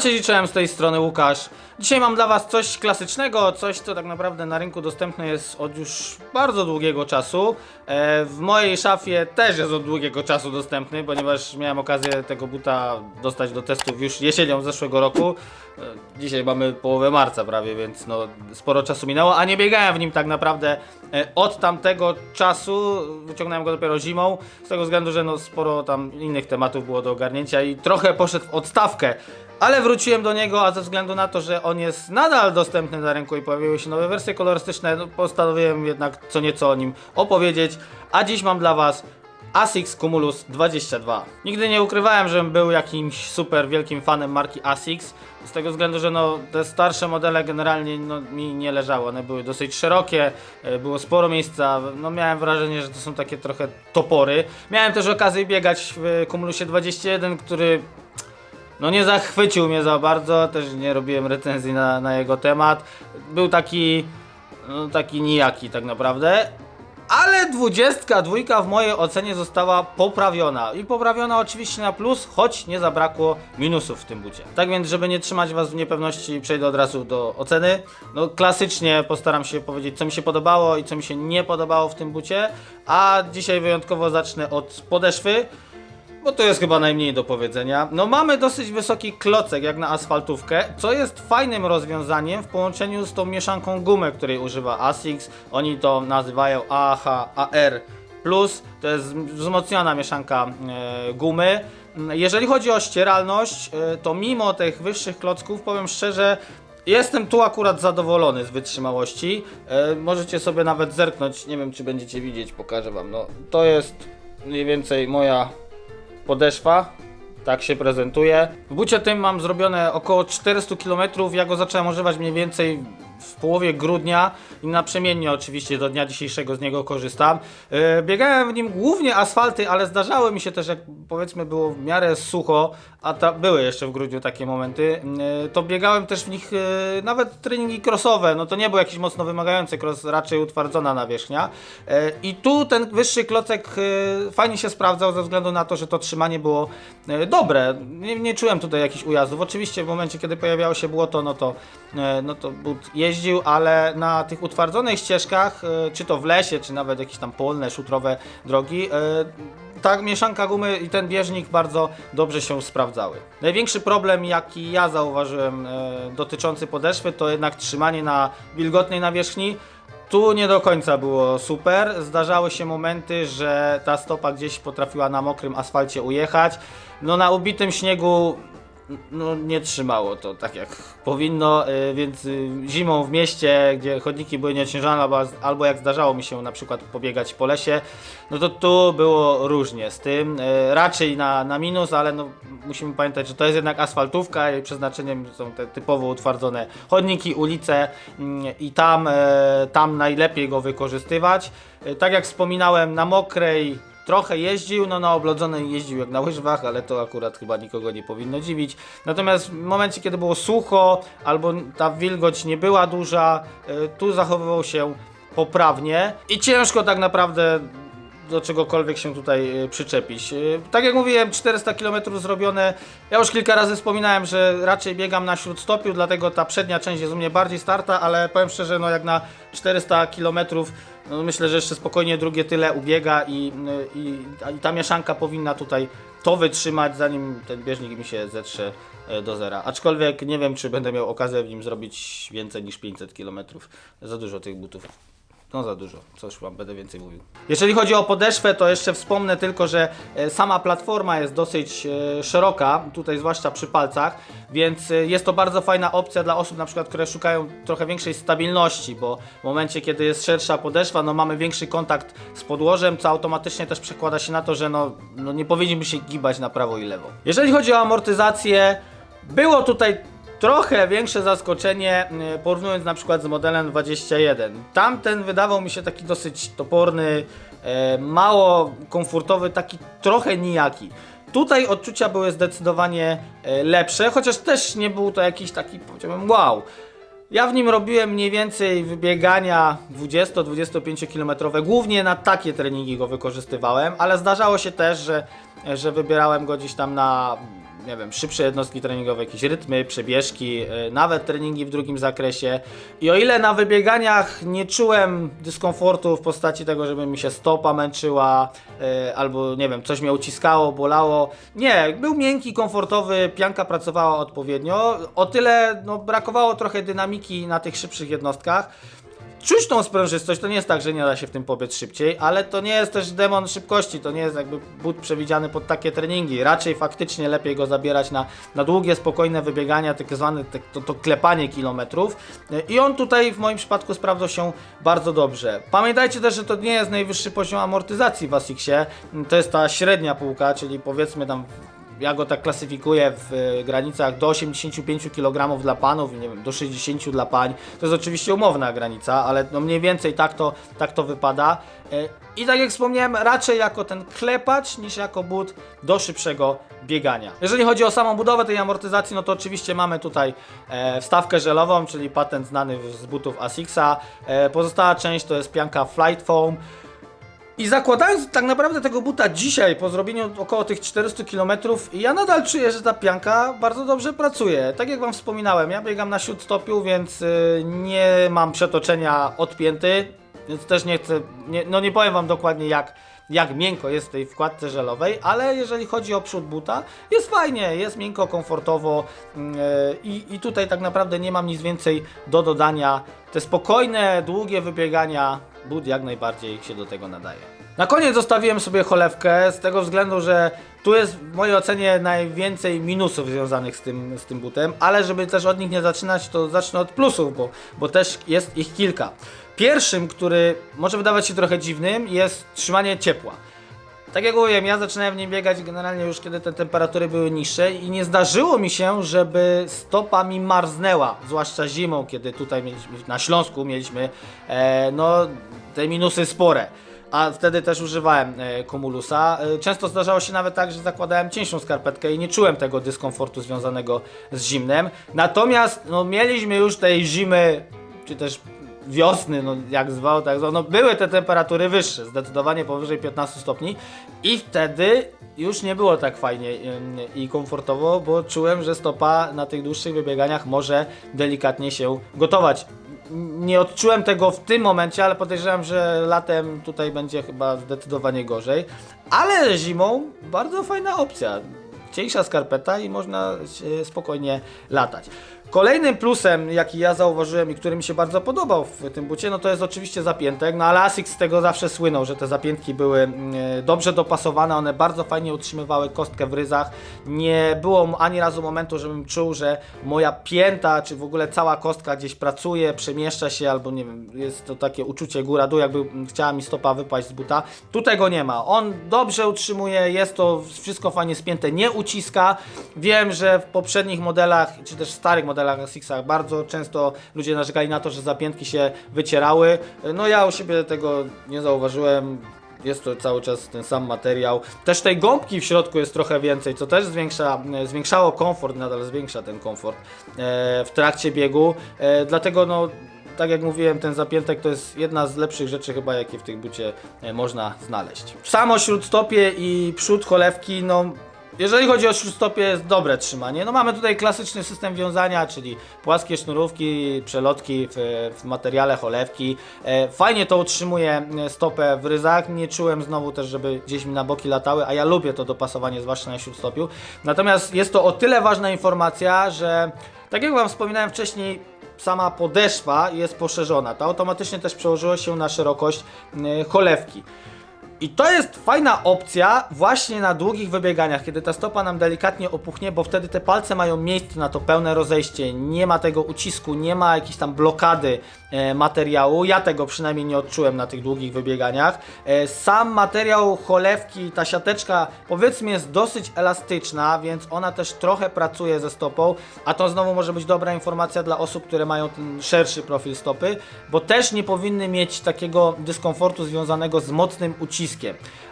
Czołem z tej strony Łukasz. Dzisiaj mam dla was coś klasycznego, coś co tak naprawdę na rynku dostępne jest od już bardzo długiego czasu. E, w mojej szafie też jest od długiego czasu dostępny, ponieważ miałem okazję tego buta dostać do testów już jesienią zeszłego roku. E, dzisiaj mamy połowę marca prawie, więc no sporo czasu minęło, a nie biegałem w nim tak naprawdę e, od tamtego czasu. Wyciągnąłem go dopiero zimą, z tego względu, że no sporo tam innych tematów było do ogarnięcia i trochę poszedł w odstawkę. Ale wróciłem do niego, a ze względu na to, że on jest nadal dostępny na rynku i pojawiły się nowe wersje kolorystyczne, no postanowiłem jednak co nieco o nim opowiedzieć. A dziś mam dla Was ASICS Cumulus 22. Nigdy nie ukrywałem, że był jakimś super wielkim fanem marki ASICS. Z tego względu, że no, te starsze modele generalnie no, mi nie leżały. One były dosyć szerokie, e, było sporo miejsca. No, miałem wrażenie, że to są takie trochę topory. Miałem też okazję biegać w Cumulusie 21, który no nie zachwycił mnie za bardzo, też nie robiłem recenzji na, na jego temat. Był taki, no taki nijaki tak naprawdę. Ale 22 w mojej ocenie została poprawiona. I poprawiona oczywiście na plus, choć nie zabrakło minusów w tym bucie. Tak więc, żeby nie trzymać Was w niepewności, przejdę od razu do oceny. No klasycznie postaram się powiedzieć, co mi się podobało i co mi się nie podobało w tym bucie. A dzisiaj wyjątkowo zacznę od podeszwy. Bo to jest chyba najmniej do powiedzenia. No mamy dosyć wysoki klocek jak na asfaltówkę, co jest fajnym rozwiązaniem w połączeniu z tą mieszanką gumy, której używa ASICS. Oni to nazywają AHAR+. To jest wzmocniona mieszanka e, gumy. Jeżeli chodzi o ścieralność, e, to mimo tych wyższych klocków, powiem szczerze, Jestem tu akurat zadowolony z wytrzymałości. E, możecie sobie nawet zerknąć, nie wiem czy będziecie widzieć, pokażę wam. No, to jest mniej więcej moja podeszwa. Tak się prezentuje. W bucie tym mam zrobione około 400 km. Ja go zacząłem używać mniej więcej w połowie grudnia i naprzemiennie oczywiście do dnia dzisiejszego z niego korzystam. Yy, biegałem w nim głównie asfalty, ale zdarzały mi się też, jak powiedzmy było w miarę sucho, a ta, były jeszcze w grudniu takie momenty, yy, to biegałem też w nich yy, nawet treningi crossowe. No to nie był jakiś mocno wymagający cross, raczej utwardzona nawierzchnia. Yy, I tu ten wyższy klocek yy, fajnie się sprawdzał ze względu na to, że to trzymanie było yy, dobre. Nie, nie czułem tutaj jakichś ujazdów. Oczywiście w momencie, kiedy pojawiało się błoto, no to, yy, no to but jeździł, ale na tych utwardzonych ścieżkach, yy, czy to w lesie, czy nawet jakieś tam polne, szutrowe drogi, yy, ta mieszanka gumy i ten bieżnik bardzo dobrze się sprawdzały. Największy problem, jaki ja zauważyłem e, dotyczący podeszwy, to jednak trzymanie na wilgotnej nawierzchni. Tu nie do końca było super. Zdarzały się momenty, że ta stopa gdzieś potrafiła na mokrym asfalcie ujechać. No na ubitym śniegu no nie trzymało to tak jak powinno, y, więc y, zimą w mieście, gdzie chodniki były nieociężone, albo, albo jak zdarzało mi się na przykład pobiegać po lesie, no to tu było różnie z tym. Y, Raczej na, na minus, ale no, musimy pamiętać, że to jest jednak asfaltówka i przeznaczeniem są te typowo utwardzone chodniki, ulice mm, i tam, tam najlepiej go wykorzystywać. Tak jak wspominałem, na mokrej Trochę jeździł, no na oblodzonej jeździł jak na łyżwach, ale to akurat chyba nikogo nie powinno dziwić. Natomiast w momencie, kiedy było sucho albo ta wilgoć nie była duża, y, tu zachowywał się poprawnie i ciężko tak naprawdę do czegokolwiek się tutaj y, przyczepić. Y, Tak jak mówiłem, 400 km zrobione. Ja już kilka razy wspominałem, że raczej biegam na śródstopiu, dlatego ta przednia część jest u mnie bardziej starta, ale powiem szczerze, no jak na 400 km, no myślę, że jeszcze spokojnie drugie tyle ubiega i, y, i, i ta mieszanka powinna tutaj to wytrzymać, zanim ten bieżnik mi się zetrze e, do zera. Aczkolwiek nie wiem, czy będę miał okazję w nim zrobić więcej niż 500 km. Za dużo tych butów. No za dużo, coś wam będę więcej mówił. Jeżeli chodzi o podeszwę, to jeszcze wspomnę tylko, że e, sama platforma jest dosyć e, szeroka, tutaj zwłaszcza przy palcach, więc e, jest to bardzo fajna opcja dla osób na przykład, które szukają trochę większej stabilności, bo w momencie, kiedy jest szersza podeszwa, no mamy większy kontakt z podłożem, co automatycznie też przekłada się na to, że no, no nie powinniśmy się gibać na prawo i lewo. Jeżeli chodzi o amortyzację, było tutaj trochę większe zaskoczenie y, porównując na przykład z modelem 21. Tamten wydawał mi się taki dosyć toporny, e, mało komfortowy, taki trochę nijaki. Tutaj odczucia były zdecydowanie e, lepsze, chociaż też nie był to jakiś taki, powiedziałbym, wow. Ja w nim robiłem mniej więcej wybiegania 20-25 km. Głównie na takie treningi go wykorzystywałem, ale zdarzało się też, że, że wybierałem go gdzieś tam na nie wiem, szybsze jednostki treningowe, jakieś rytmy, przebieżki, e, nawet treningi w drugim zakresie. I o ile na wybieganiach nie czułem dyskomfortu w postaci tego, żeby mi się stopa męczyła, e, albo nie wiem, coś mnie uciskało, bolało. Nie, był miękki, komfortowy, pianka pracowała odpowiednio. O tyle no, brakowało trochę dynamiki na tych szybszych jednostkach. Czuć tą sprężystość, to nie jest tak, że nie da się w tym pobiec szybciej, ale to nie jest też demon szybkości, to nie jest jakby but przewidziany pod takie treningi. Raczej faktycznie lepiej go zabierać na, na długie, spokojne wybiegania, tak zwane te, to, to klepanie kilometrów. I on tutaj w moim przypadku sprawdzał się bardzo dobrze. Pamiętajcie też, że to nie jest najwyższy poziom amortyzacji w Asixie, to jest ta średnia półka, czyli powiedzmy tam ja go tak klasyfikuję w e, granicach do 85 kg dla panów i nie wiem, do 60 dla pań. To jest oczywiście umowna granica, ale no mniej więcej tak to, tak to wypada. E, I tak jak wspomniałem, raczej jako ten klepacz niż jako but do szybszego biegania. Jeżeli chodzi o samą budowę tej amortyzacji, no to oczywiście mamy tutaj e, wstawkę żelową, czyli patent znany z butów Asixa. E, pozostała część to jest pianka Flight Foam. I zakładając tak naprawdę tego buta dzisiaj, po zrobieniu około tych 400 km, ja nadal czuję, że ta pianka bardzo dobrze pracuje. Tak jak Wam wspominałem, ja biegam na śródstopiu, więc y, nie mam przetoczenia odpięty, więc też nie chcę, nie, no nie powiem Wam dokładnie jak, jak miękko jest w tej wkładce żelowej, ale jeżeli chodzi o przód buta, jest fajnie, jest miękko, komfortowo mm, y, i, i tutaj tak naprawdę nie mam nic więcej do dodania. Te spokojne, długie wybiegania, but jak najbardziej się do tego nadaje. Na koniec zostawiłem sobie cholewkę z tego względu, że tu jest w mojej ocenie najwięcej minusów związanych z tym, z tym butem, ale żeby też od nich nie zaczynać, to zacznę od plusów, bo, bo też jest ich kilka. Pierwszym, który może wydawać się trochę dziwnym, jest trzymanie ciepła. Tak jak mówiłem, ja zaczynałem w nim biegać generalnie już kiedy te temperatury były niższe i nie zdarzyło mi się, żeby stopa mi marznęła, zwłaszcza zimą, kiedy tutaj mieliśmy, na Śląsku mieliśmy e, no, te minusy spore. A wtedy też używałem e, Cumulusa. E, często zdarzało się nawet tak, że zakładałem cieńszą skarpetkę i nie czułem tego dyskomfortu związanego z zimnem. Natomiast no, mieliśmy już tej zimy, czy też wiosny, no jak zwał, tak zwał, no były te temperatury wyższe, zdecydowanie powyżej 15 stopni i wtedy już nie było tak fajnie i komfortowo, bo czułem, że stopa na tych dłuższych wybieganiach może delikatnie się gotować. Nie odczułem tego w tym momencie, ale podejrzewam, że latem tutaj będzie chyba zdecydowanie gorzej. Ale zimą bardzo fajna opcja. Cieńsza skarpeta i można się spokojnie latać. Kolejnym plusem, jaki ja zauważyłem i który mi się bardzo podobał w tym bucie, no to jest oczywiście zapiętek, no ale z tego zawsze słynął, że te zapiętki były mm, dobrze dopasowane, one bardzo fajnie utrzymywały kostkę w ryzach. Nie było ani razu momentu, żebym czuł, że moja pięta, czy w ogóle cała kostka gdzieś pracuje, przemieszcza się, albo nie wiem, jest to takie uczucie góra-dół, jakby chciała mi stopa wypaść z buta. Tutaj go nie ma. On dobrze utrzymuje, jest to wszystko fajnie spięte, nie uciska. Wiem, że w poprzednich modelach, czy też starych modelach Asicsach bardzo często ludzie narzekali na to, że zapiętki się wycierały. No ja u siebie tego nie zauważyłem. Jest to cały czas ten sam materiał. Też tej gąbki w środku jest trochę więcej, co też zwiększa, zwiększało komfort, nadal zwiększa ten komfort e, w trakcie biegu. E, dlatego no tak jak mówiłem, ten zapiętek to jest jedna z lepszych rzeczy chyba, jakie w tej bucie e, można znaleźć. Samo śródstopie i przód cholewki, no jeżeli chodzi o śródstopie, jest dobre trzymanie. No mamy tutaj klasyczny system wiązania, czyli płaskie sznurówki, przelotki w, w materiale cholewki. E, fajnie to utrzymuje e, stopę w ryzach. Nie czułem znowu też, żeby gdzieś mi na boki latały, a ja lubię to dopasowanie, zwłaszcza na śródstopiu. Natomiast jest to o tyle ważna informacja, że tak jak Wam wspominałem wcześniej, sama podeszwa jest poszerzona. To automatycznie też przełożyło się na szerokość e, cholewki. I to jest fajna opcja właśnie na długich wybieganiach, kiedy ta stopa nam delikatnie opuchnie, bo wtedy te palce mają miejsce na to pełne rozejście, nie ma tego ucisku, nie ma jakiejś tam blokady e, materiału. Ja tego przynajmniej nie odczułem na tych długich wybieganiach. E, sam materiał cholewki, ta siateczka powiedzmy jest dosyć elastyczna, więc ona też trochę pracuje ze stopą, a to znowu może być dobra informacja dla osób, które mają ten szerszy profil stopy, bo też nie powinny mieć takiego dyskomfortu związanego z mocnym uciskiem.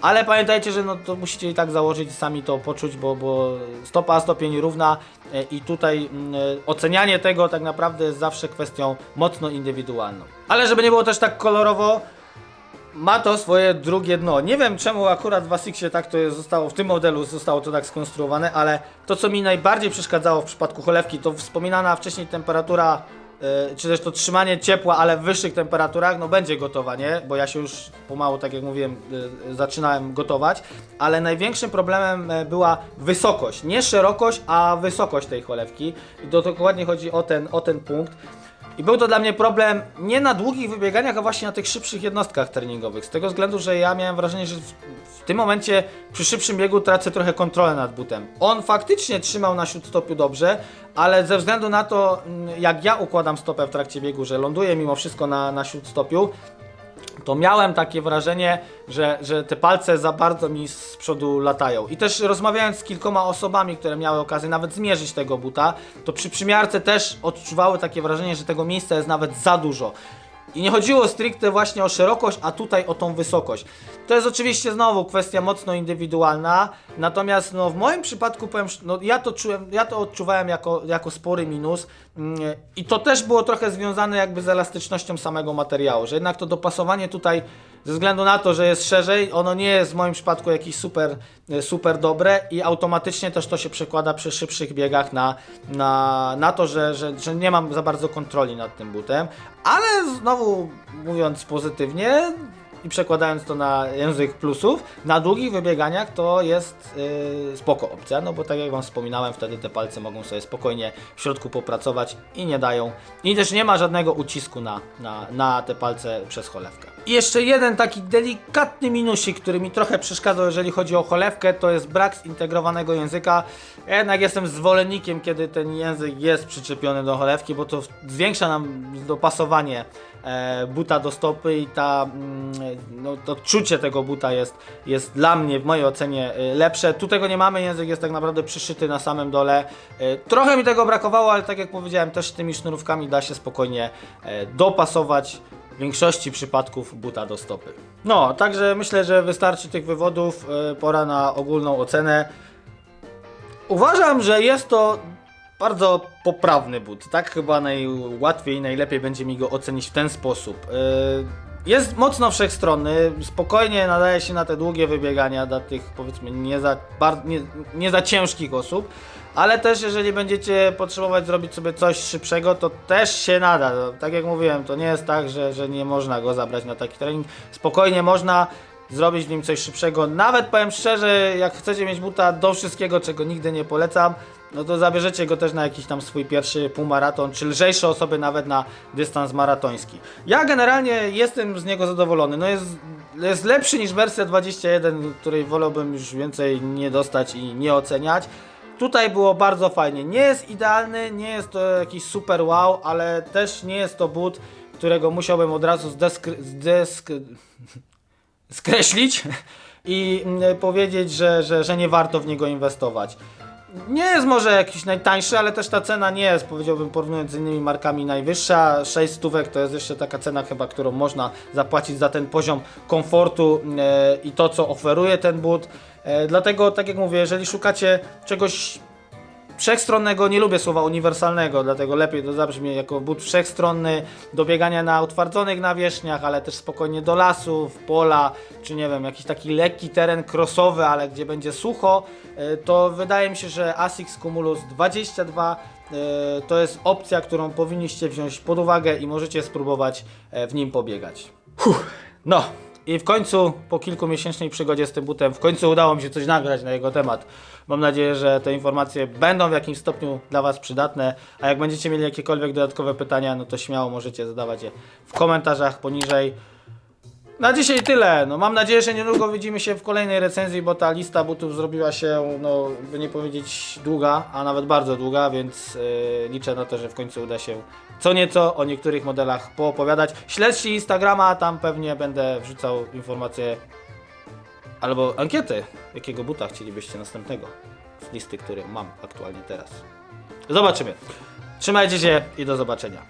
Ale pamiętajcie, że no to musicie i tak założyć, sami to poczuć, bo, bo stopa stopień równa e, i tutaj mm, e, ocenianie tego tak naprawdę jest zawsze kwestią mocno indywidualną. Ale żeby nie było też tak kolorowo, ma to swoje drugie dno. Nie wiem czemu akurat w Asixie tak to jest, zostało, w tym modelu zostało to tak skonstruowane, ale to co mi najbardziej przeszkadzało w przypadku cholewki to wspominana wcześniej temperatura, czy też to trzymanie ciepła, ale w wyższych temperaturach, no będzie gotowanie, bo ja się już pomału, tak jak mówiłem, e, zaczynałem gotować, ale największym problemem e, była wysokość, nie szerokość, a wysokość tej cholewki. I to dokładnie chodzi o ten, o ten punkt. I był to dla mnie problem nie na długich wybieganiach, a właśnie na tych szybszych jednostkach treningowych. Z tego względu, że ja miałem wrażenie, że w, w tym momencie przy szybszym biegu tracę trochę kontrolę nad butem. On faktycznie trzymał na śródstopiu dobrze, ale ze względu na to, mm, jak ja układam stopę w trakcie biegu, że ląduję mimo wszystko na, na śródstopiu, to miałem takie wrażenie, że, że te palce za bardzo mi z przodu latają. I też rozmawiając z kilkoma osobami, które miały okazję nawet zmierzyć tego buta, to przy przymiarce też odczuwały takie wrażenie, że tego miejsca jest nawet za dużo. I nie chodziło stricte właśnie o szerokość, a tutaj o tą wysokość. To jest oczywiście znowu kwestia mocno indywidualna, natomiast no, w moim przypadku powiem, no, ja to czułem, ja to odczuwałem jako, jako spory minus mm, i to też było trochę związane jakby z elastycznością samego materiału, że jednak to dopasowanie tutaj ze względu na to, że jest szerzej, ono nie jest w moim przypadku jakieś super, e, super dobre i automatycznie też to się przekłada przy szybszych biegach na, na, na to, że, że, że nie mam za bardzo kontroli nad tym butem, ale znowu mówiąc pozytywnie i przekładając to na język plusów, na długich wybieganiach to jest yy, spoko opcja, no bo tak jak Wam wspominałem, wtedy te palce mogą sobie spokojnie w środku popracować i nie dają, i też nie ma żadnego ucisku na, na, na te palce przez cholewkę. I jeszcze jeden taki delikatny minusik, który mi trochę przeszkadzał, jeżeli chodzi o cholewkę, to jest brak zintegrowanego języka. Jednak jestem zwolennikiem, kiedy ten język jest przyczepiony do cholewki, bo to zwiększa nam dopasowanie buta do stopy i ta, mm, no, to czucie tego buta jest, jest dla mnie, w mojej ocenie, e, lepsze. Tu tego nie mamy, język jest tak naprawdę przyszyty na samym dole. E, trochę mi tego brakowało, ale tak jak powiedziałem, też tymi sznurówkami da się spokojnie e, dopasować w większości przypadków buta do stopy. No, także myślę, że wystarczy tych wywodów, e, pora na ogólną ocenę. Uważam, że jest to bardzo poprawny but. Tak chyba najłatwiej, najlepiej będzie mi go ocenić w ten sposób. Yy, Jest mocno wszechstronny, spokojnie nadaje się na te długie wybiegania dla tych powiedzmy nie za, bar, nie, nie za ciężkich osób, ale też jeżeli będziecie potrzebować zrobić sobie coś szybszego, to też się nada. Tak jak mówiłem, to nie jest tak, że, że nie można go zabrać na taki trening. Spokojnie można zrobić w nim coś szybszego. Nawet powiem szczerze, jak chcecie mieć buta do wszystkiego, czego nigdy nie polecam, no to zabierzecie go też na jakiś tam swój pierwszy półmaraton, czy lżejsze osoby nawet na dystans maratoński. Ja generalnie jestem z niego zadowolony. No jest, jest lepszy niż wersja 21, której wolałbym już więcej nie dostać i nie oceniać. Tutaj było bardzo fajnie. Nie jest idealny, nie jest to jakiś super wow, ale też nie jest to but, którego musiałbym od razu zdesk... zdesk skreślić i mm, powiedzieć, że, że, że nie warto w niego inwestować. Nie jest może jakiś najtańszy, ale też ta cena nie jest, powiedziałbym, porównując z innymi markami, najwyższa. 6 stówek to jest jeszcze taka cena chyba, którą można zapłacić za ten poziom komfortu e, i to, co oferuje ten but. E, dlatego, tak jak mówię, jeżeli szukacie czegoś wszechstronnego, nie lubię słowa uniwersalnego, dlatego lepiej to zabrzmi jako but wszechstronny do biegania na utwardzonych nawierzchniach, ale też spokojnie do lasów, pola, czy nie wiem, jakiś taki lekki teren crossowy, ale gdzie będzie sucho, e, to wydaje mi się, że ASICS Cumulus 22 e, to jest opcja, którą powinniście wziąć pod uwagę i możecie spróbować e, w nim pobiegać. Huh. No, i w końcu, po kilkumiesięcznej przygodzie z tym butem, w końcu udało mi się coś nagrać na jego temat. Mam nadzieję, że te informacje będą w jakimś stopniu dla Was przydatne, a jak będziecie mieli jakiekolwiek dodatkowe pytania, no to śmiało możecie zadawać je w komentarzach poniżej. Na dzisiaj tyle. No, mam nadzieję, że niedługo widzimy się w kolejnej recenzji, bo ta lista butów zrobiła się, no, by nie powiedzieć długa, a nawet bardzo długa, więc yy, liczę na to, że w końcu uda się co nieco o niektórych modelach poopowiadać. Śledźcie Instagrama, tam pewnie będę wrzucał informacje albo ankietę, jakiego buta chcielibyście następnego z listy, które mam aktualnie teraz. Zobaczymy. Trzymajcie się i do zobaczenia.